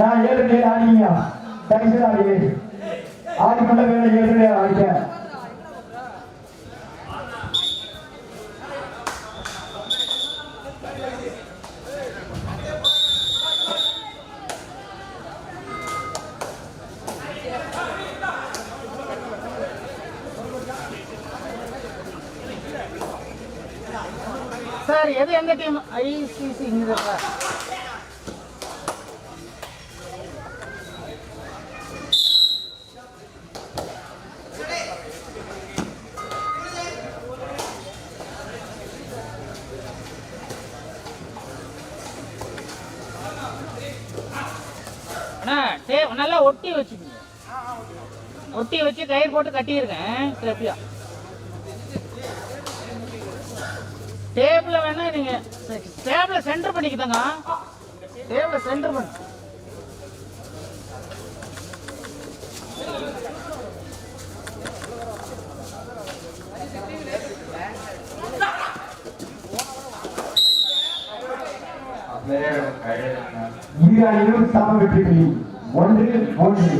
நான் ஏழு நேரம் ஆடிங்க தயவுசெய்து ஆடி ஆடிக்கொண்ட வேலை ஏழு நேரம் ஆடிக்க சார் எது எந்த டீம் ஐசிசி இங்கே ஒட்டி வச்சுக்கோங்க. ஒட்டி வச்சு கயிறு போட்டு கட்டியிருக்கேன் திருப்பியா டேபிள வேணா நீங்க டேபிள சென்டர் பண்ணிக்கிட்டங்க டேபிள சென்டர் பண்ணு. இரு சம வெற்றி ஒன்று ஒன்று.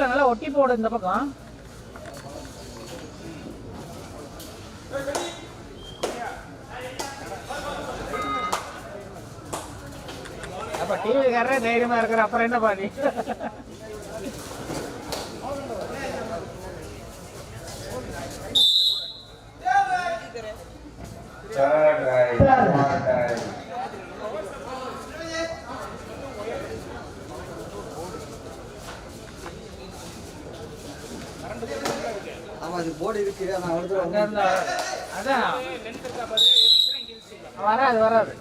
நல்லா ஒட்டி போடு இந்த பக்கம். அப்ப டிவி காரரே தைரியமா இருக்கிற அப்புறம் என்ன பாதி ஆமா அது போர்டு இருக்கு. நான் அதான். வராது வராது.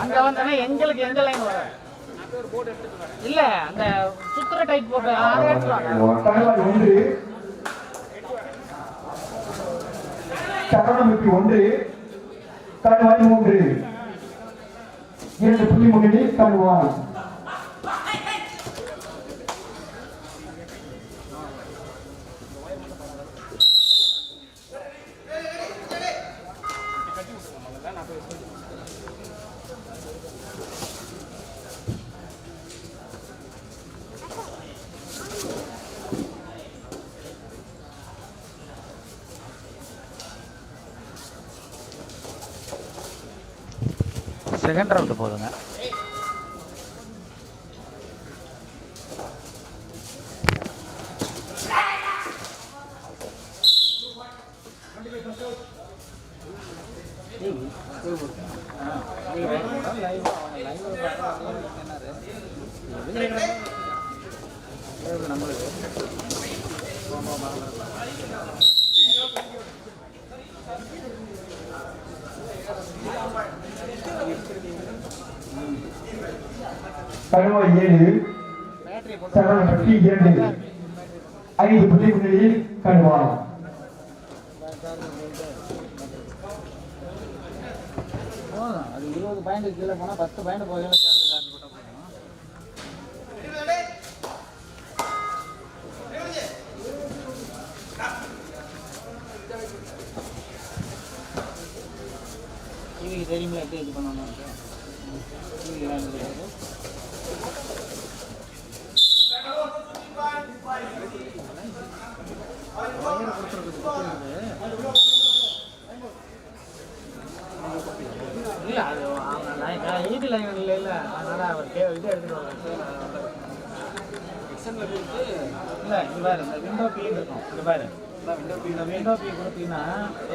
அங்க வந்தோன்னா எங்களுக்கு எந்த லைன் வராது இல்ல அந்த சுத்துற டைப் போட்டு ஒன்று சரணமிக்கு ஒன்று கண்வாய் மூன்று இரண்டு புள்ளி முன்னணி கண்வாய் செகண்ட் ரவுண்டு போதுங்க. பதினோரு ஏழு சரவண பற்றி இரண்டு. ஐந்து புள்ளி முன்னிலையில் கண்வாய் அது இருபது பாயிண்ட் கீழே போனால் பத்து பாயிண்ட் போகல டிவிக்கு தெரியுமா எப்படி இது பண்ணணும் இல்ல அது லைன் ஈபி லைன் இல்லை இல்ல. அதனால அவர் கே இது எடுத்துட்டு வரல இல்ல இங்க பாரு இந்த விண்டோ பீ இருக்கும். இங்க பாரு. இந்த விண்டோ பீ கொடுத்தீங்கன்னா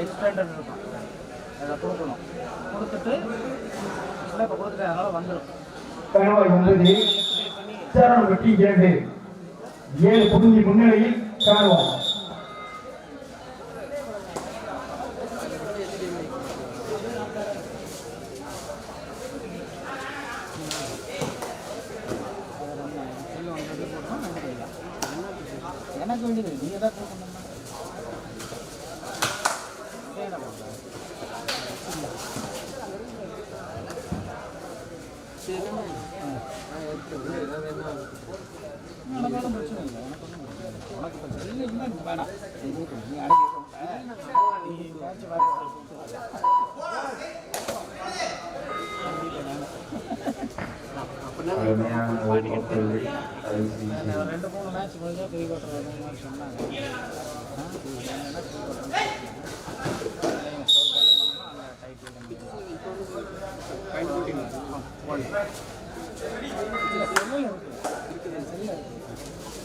எக்ஸ்டெண்டட் இருக்கும். அதை கொடுக்கணும் கொடுத்துட்டு இல்லை இப்போ கொடுத்துட்டு அதனால வந்துடும் கண்வாய் ஒன்பது சரணப்பட்டி இரண்டு ஏழு புள்ளி முன்னிலையில் கண்வாய் எனக்கு வேண்டியது. நீங்கள் தான் கொடுக்கணும் ரெண்டு மூணு மேட்ச் முடிஞ்சா ப்ரீ குவார்டர் சொன்னாங்க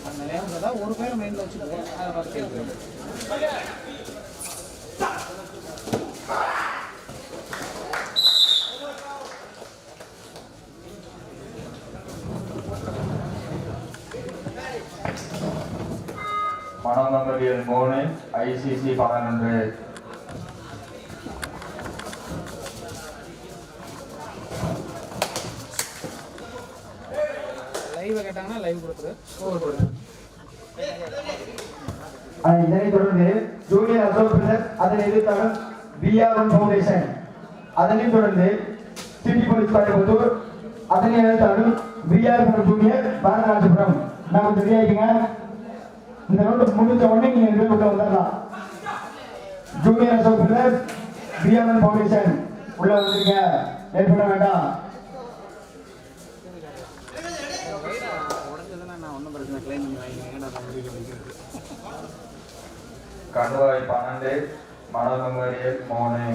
அந்த இல்லைன்னா ஒரு பேர் மைண்டில் வச்சுக்கோ அதை பார்த்து மூணு ஐசிசி பதினொன்று லைவ் கொடுத்துரு. இதனைத் தொடர்ந்து ஜூனியர் அசோக் பிரதர் அதனை எதிர்த்தாலும் பிஆர்எம் ஃபவுண்டேஷன் அதனைத் தொடர்ந்து சிட்டி போலீஸ் கோயம்புத்தூர் அதனை எதிர்த்தாலும் பிஆர்எம் ஜூனியர் பாரதராஜபுரம். நமக்கு தெரியாதுங்க இந்த ரவுண்ட் முடிஞ்ச உடனே நீங்க ரெண்டு பேர் உள்ள வந்துடலாம். Junior Ashok brother P R M foundation உள்ள வந்துருங்க. ஏற்பட வேண்டாம். கண்டுவாய் பன்னெண்டு மனோமெமரியல் மோனே.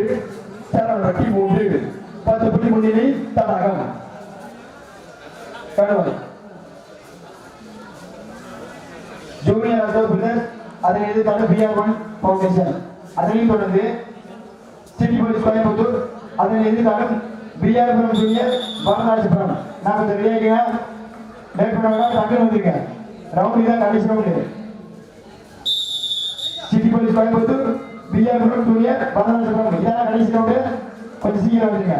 பதிமூன்று சரவணி மூன்று பத்து புள்ளி முன்னிலை தடாகம் கணவன் ஜூனியர் அசோக் பிரதர்ஸ் அதனை எதிர்த்தான பிஆர் ஒன் ஃபவுண்டேஷன் அதனையும் தொடர்ந்து சிட்டி போலீஸ் கோயம்புத்தூர் அதனை எதிர்த்தாலும் பிஆர் புரம் ஜூனியர் பாரதாஜபுரம் நாம ரெடியாகிங்க லேட் பண்ணாங்க டக்குனு வந்துருங்க ரவுண்ட் இதான் condition city police Coimbatore P R புரம் ஜூனியர் பாரதாஜபுரம் இதான் கடைசி நோட்டு கொஞ்சம் சீக்கிரம் வந்துருங்க.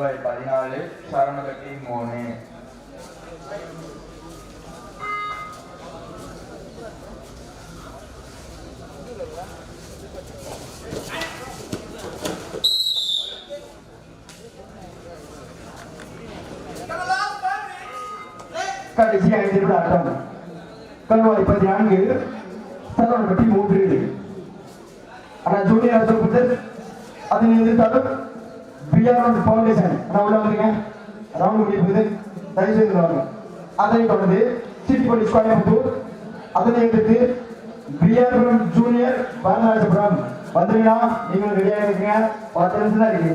கணுவாய் பதினாலு சரணகட்டி மூணு கடைசி ஐந்து ஆட்டம் கல்வாய் பதினான்கு சரணகட்டி மூன்று. ஆனா ஜூனியர் அசோக் புத்தர் அதனை எதிர்த்தாலும் பிஆர் ஃபவுண்டேஷன் நான் உள்ள வந்துருங்க ரவுண்ட் முடிய தயவு செய்து வாங்க. அதனை தொடர்ந்து சிட்டிப்பள்ளி கோயம்புத்தூர். அதனை எதிர்த்து பிஆர்எம் ஜூனியர் பாரதராஜபுரம் வந்துருங்கண்ணா. நீங்களும் ரெடியாக இருக்கீங்க. பத்து நிமிஷம் தான் இருக்கு.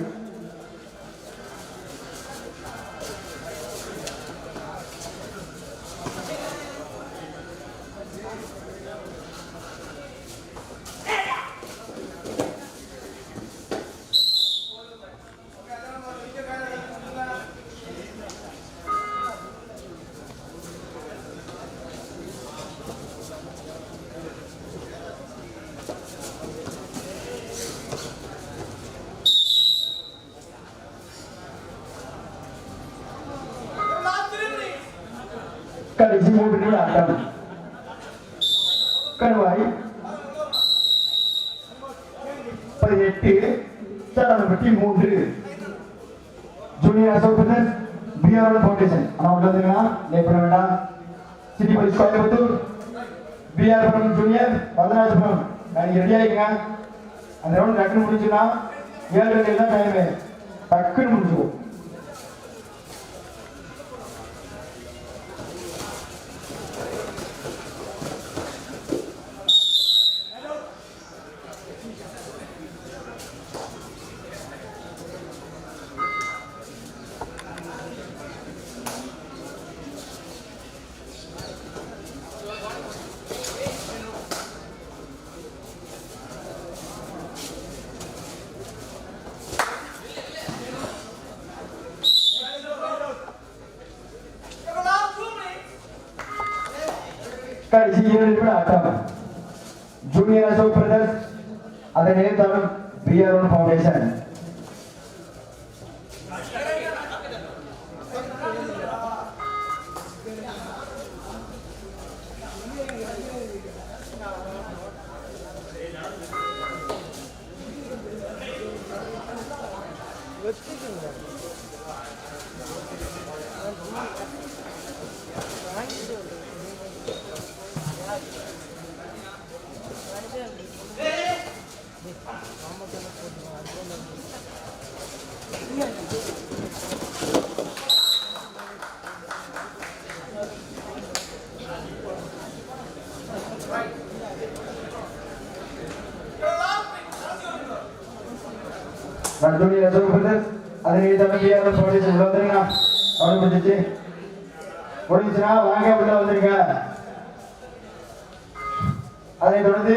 கடைசி மூன்று நிமிட ஆட்டம் கருவாய் பதினெட்டு சரணப்பட்டி மூன்று ஜூனியர் அசோக் பிஆர் ஃபவுண்டேஷன் ஆனால் உள்ள வந்துங்கன்னா லேட் பண்ண வேண்டாம் city police Coimbatore P R புரம் ஜூனியர் வரதராஜபுரம் நீங்கள் ரெடி ஆகிக்கங்க அந்த ரவுண்ட் டக்குன்னு முடிஞ்சுன்னா ஏழு ரெண்டு தான் டைமு டக்குன்னு முடிஞ்சுக்கும் கடைசி இரண்டு நிமிட ஆட்டம் ஜூனியர் அசோக் பிரதர்ஸ் அதன் எழுத்தாளர் P R foundation junior Ashok brothers அதன் எழுத்தாளர் பிஆர் ஃபவுண்டேஷன் உள்ள வந்துருங்க அவனுக்கு முடிஞ்சிச்சு போலீஸ்னா வாங்க உள்ள வந்துருங்க அதை தொடர்ந்து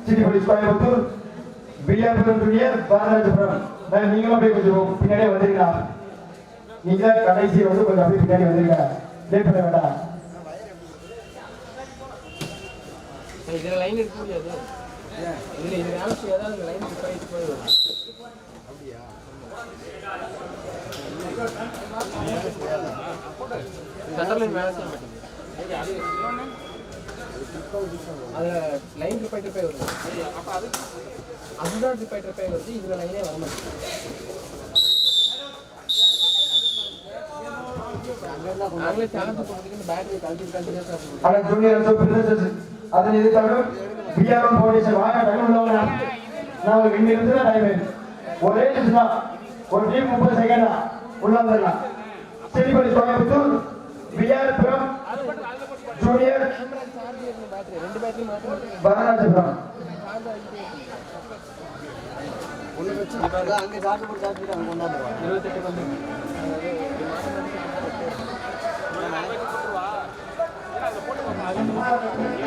city police Coimbatore P R junior Bharatharajapuram நீங்களும் அப்படியே கொஞ்சம் பின்னாடியே வந்துருங்களா நீங்க கடைசி வந்து கொஞ்சம் அப்படியே பின்னாடி வந்துருங்க லேட் பண்ண வேண்டாம் இதுல லைன் இருக்க முடியாது இதுல இதுல ஏதாவது லைன் போயிட்டு போய் வரும் செய்ய மாட்டேங்குது அது லைன் ரிப்பைட்டர் போய் வருது. அப்போ அது அதுதான் ரிப்பைட்டர் போய் வருது. இதுல லைனே வர நாங்களே அதன் எழுத்தாளர் பிஆர் ஃபவுண்டேஷன் வாங்க டைம் உள்ளவங்க நான் உங்களுக்கு இங்க இருந்து தான் டைம் ஒரே நிமிஷம் தான். ஒரு டீம் முப்பது செகண்ட் உள்ளவர்கள் உள்ள கோயம்புத்தூர் பிஆர் ஜூனியர் ரெண்டு வரராஜபுரம் அங்கே சாப்பிட்டு போட்டு சாப்பிட்டு அங்கே இருபத்தெட்டு வந்து போட்டு